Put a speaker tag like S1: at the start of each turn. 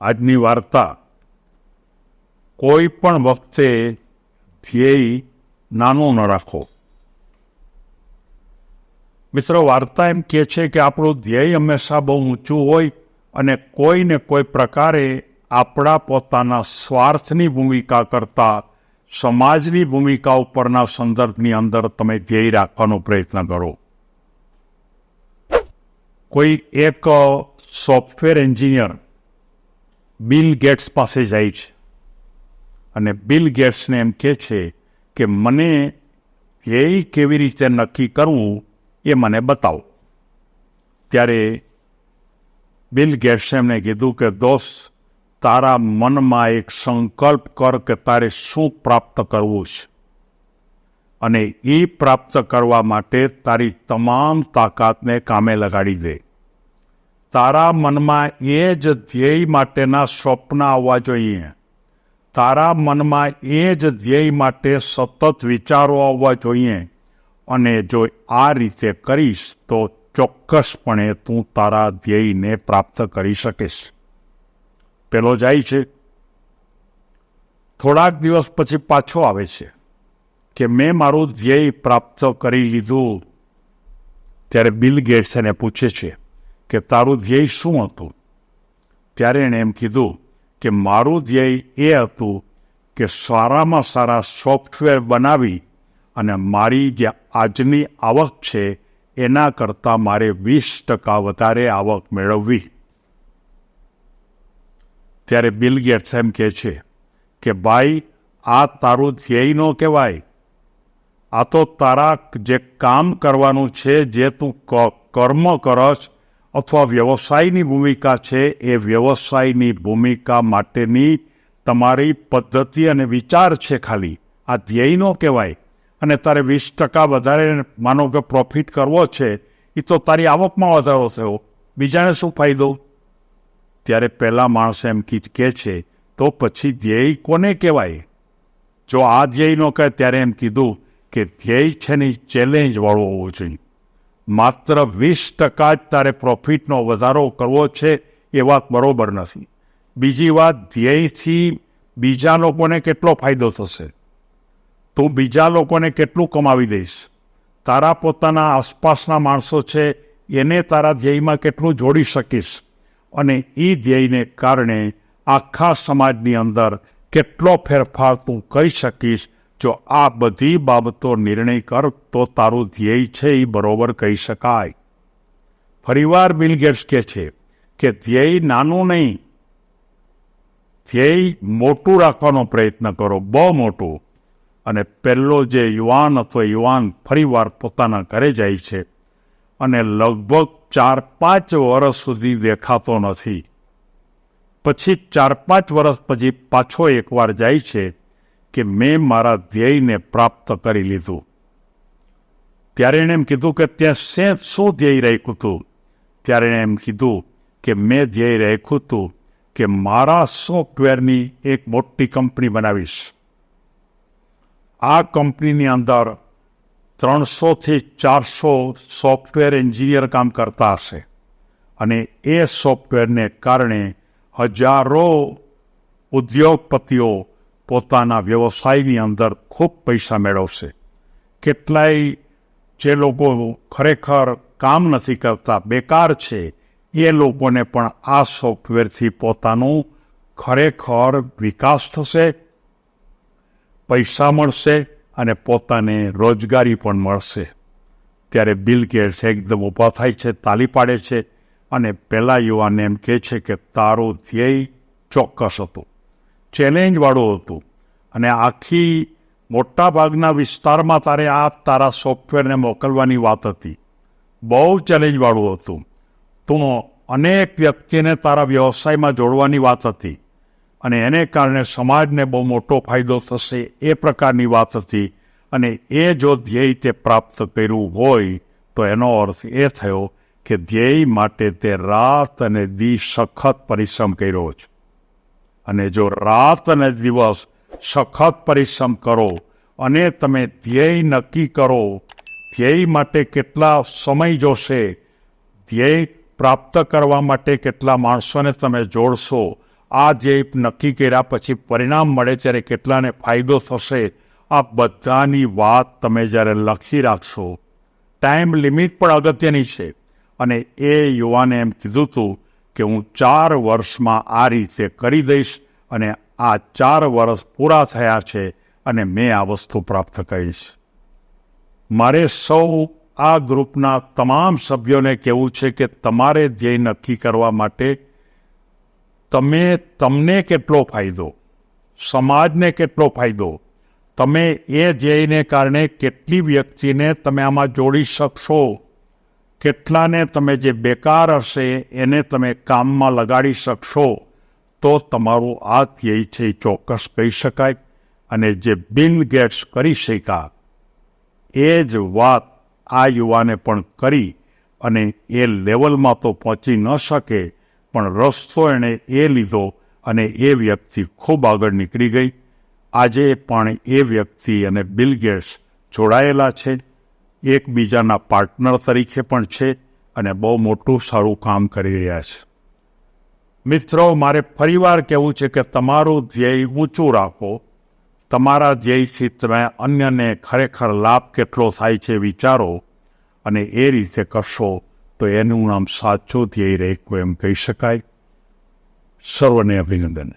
S1: આજની વાર્તા કોઈ પણ વખતે ધ્યેય નાનો ન રાખો. મિત્રો, વાર્તા એમ કહે છે કે આપણું ધ્યેય હંમેશા બહુ ઊંચું હોય અને કોઈને કોઈ પ્રકારે આપણા પોતાના સ્વાર્થની ભૂમિકા કરતા, સમાજની ભૂમિકા ઉપરના સંદર્ભની અંદર તમે ધ્યેય રાખવાનો પ્રયત્ન કરો. કોઈ એક સોફ્ટવેર એન્જિનિયર બિલ ગેટ્સ પાસે જાય છે. અને બિલ ગેટ્સને એમ કહે છે કે મને ધ્યેય કેવી રીતે નક્કી કરવું એ મને બતાવો. ત્યારે બિલ ગેટ્સે એમને કીધું કે, દોસ્ત, તારા મનમાં એક સંકલ્પ કર કે તારે શું પ્રાપ્ત કરવું છે. અને એ પ્રાપ્ત કરવા માટે તારી તમામ તાકાતને કામે લગાડી દે. તારા મનમાં એ જ ધ્યેય માટેના સ્વપ્ન આવવા જોઈએ. તારા મનમાં એ જ ધ્યેય માટે સતત વિચારો આવવા જોઈએ અને જો આ રીતે કરીશ તો ચોક્કસપણે તું તારા ધ્યેયને પ્રાપ્ત કરી શકીશ. પેલો જાય છે. થોડાક દિવસ પછી પાછો આવે છે કે મેં મારું ધ્યેય પ્રાપ્ત કરી લીધું. ત્યારે બિલ ગેટ્સ એને પૂછે છે. કે તારું ધ્યેય શું હતું? ત્યારે એણે એમ કીધું કે મારું ધ્યેય એ હતું કે સારામાં સારા સોફ્ટવેર બનાવી અને મારી જે આજની આવક છે, એના કરતાં મારે વીસ ટકા વધારે આવક મેળવવી. ત્યારે બિલ ગેટ્સ એમ કહે છે કે, ભાઈ, આ તારું ધ્યેય ન કહેવાય. આ તો તારા જે કામ કરવાનું છે, જે તું કર્મ કરશ અથવા વ્યવસાયની ભૂમિકા છે એ વ્યવસાયની ભૂમિકા માટેની તમારી પદ્ધતિ અને વિચાર છે ખાલી. આ ધ્યેય ન કહેવાય. અને તારે વીસ ટકા વધારે માનો કે પ્રોફિટ કરવો છે એ તો તારી આવકમાં વધારો થયો. બીજાને શું ફાયદો? ત્યારે પહેલાં માણસ એમ કહે છે, તો પછી ધ્યેય કોને કહેવાય? જો આ ધ્યેય ન કહે, ત્યારે એમ કીધું કે ધ્યેય છે ને ચેલેન્જ વાળો હોવો જોઈએ. માત્ર વીસ ટકા જ તારે પ્રોફિટનો વધારો કરવો છે એ વાત બરોબર નથી. બીજી વાત, ધ્યેયથી બીજા લોકોને કેટલો ફાયદો થશે? તું બીજા લોકોને કેટલું કમાવી દઈશ? તારા પોતાના આસપાસના માણસો છે, એને તારા ધ્યેયમાં કેટલું જોડી શકીશ? અને એ ધ્યેયને કારણે આખા સમાજની અંદર કેટલો ફેરફાર તું કરી શકીશ જો આ બધી બાબતો નિર્ણય કર, તો તારું ધ્યેય છે એ બરોબર કહી શકાય. ફરીવાર બિલ ગેટ્સ કહે છે કે ધ્યેય નાનું નહીં. ધ્યેય મોટું રાખવાનો પ્રયત્ન કરો, બહુ મોટું. અને પહેલો જે યુવાન અથવા યુવાન ફરીવાર પોતાના ઘરે જાય છે અને લગભગ ચાર પાંચ વર્ષ સુધી દેખાતો નથી. પછી ચાર પાંચ વર્ષ પછી પાછો એકવાર જાય છે કે મેં મારા ધ્યેયને પ્રાપ્ત કરી લીધું. ત્યારે એણે એમ કીધું કે ત્યાં શે શું ધ્યેય રાખ્યું હતું ત્યારે એણે એમ કીધું કે મેં ધ્યેય રાખ્યું હતું કે મારા સોફ્ટવેરની એક મોટી કંપની બનાવીશ. આ કંપનીની અંદર ત્રણસોથી ચારસો સોફ્ટવેર એન્જિનિયર કામ કરતા હશે. અને એ સોફ્ટવેરને કારણે હજારો ઉદ્યોગપતિઓ પોતાના વ્યવસાયની અંદર ખૂબ પૈસા મેળવશે. કેટલાય જે લોકો ખરેખર કામ નથી કરતા, બેકાર છે, એ લોકોને પણ આ સોફ્ટવેરથી પોતાનું ખરેખર વિકાસ થશે, પૈસા મળશે અને પોતાને રોજગારી પણ મળશે. ત્યારે બિલ ગેટ્સ એકદમ ઊભા થાય છે, તાલી પાડે છે અને પહેલાં યુવાને એમ કહે છે કે તારું ધ્યેય ચોક્કસ હતું. ચેલેન્જવાળું હતું. અને આખી મોટાભાગના વિસ્તારમાં તારે આ તારા સોફ્ટવેરને મોકલવાની વાત હતી. બહુ ચેલેન્જવાળું હતું. તું અનેક વ્યક્તિને તારા વ્યવસાયમાં જોડવાની વાત હતી. અને એને કારણે સમાજને બહુ મોટો ફાયદો થશે એ પ્રકારની વાત હતી. અને એ જો ધ્યેય તે પ્રાપ્ત કર્યું હોય, તો એનો અર્થ એ થયો કે ધ્યેય માટે તે રાત અને દી સખત પરિશ્રમ કર્યો છે. અને જો રાત અને દિવસ સખત પરિશ્રમ કરો અને તમે ધ્યેય નક્કી કરો, ધ્યેય માટે કેટલા સમય જોશે, ધ્યેય પ્રાપ્ત કરવા માટે કેટલા માણસોને તમે જોડશો, આ જે નક્કી કર્યા પછી પરિણામ મળે ત્યારે કેટલાને ફાયદો થશે, આ બધાની વાત તમે જ્યારે લખી રાખશો. ટાઈમ લિમિટ પણ અગત્યની છે. અને એ યુવાને એમ કીધું હતું કે હું ચાર વર્ષમાં આ રીતે કરી દઈશ અને આ ચાર વર્ષ પૂરા થયા છે અને મેં આ વસ્તુ પ્રાપ્ત કરીશ. મારે સૌ આ ગ્રુપના તમામ સભ્યોને કહેવું છે કે તમારે ધ્યેય નક્કી કરવા માટે તમે તમને કેટલો ફાયદો, સમાજને કેટલો ફાયદો, તમે એ ધ્યેયને કારણે કેટલી વ્યક્તિને તમે આમાં જોડી શકશો? કેટલાને તમે જે બેકાર હશે, એને તમે કામમાં લગાડી શકશો, તો તમારું આ ધ્યેય છે એ ચોક્કસ કહી શકાય અને જે બિલ ગેટ્સ કરી શક્યા, એ જ વાત આ યુવાને પણ કરી અને એ લેવલમાં તો પહોંચી ન શકે, પણ રસ્તો એણે એ લીધો અને એ વ્યક્તિ ખૂબ આગળ નીકળી ગઈ. આજે પણ એ વ્યક્તિ અને બિલ ગેટ્સ જોડાયેલા છે. એકબીજાના પાર્ટનર તરીકે પણ છે અને બહુ મોટું સારું કામ કરી રહ્યા છે. મિત્રો, મારે ફરીવાર કહેવું છે કે તમારું ધ્યેય ઊંચું રાખો. તમારા ધ્યેયથી તમે અન્યને ખરેખર લાભ કેટલો થાય છે વિચારો અને એ રીતે કરશો તો એનું નામ સાચું ધ્યેય રહેવું એમ કહી શકાય. સર્વને અભિનંદન.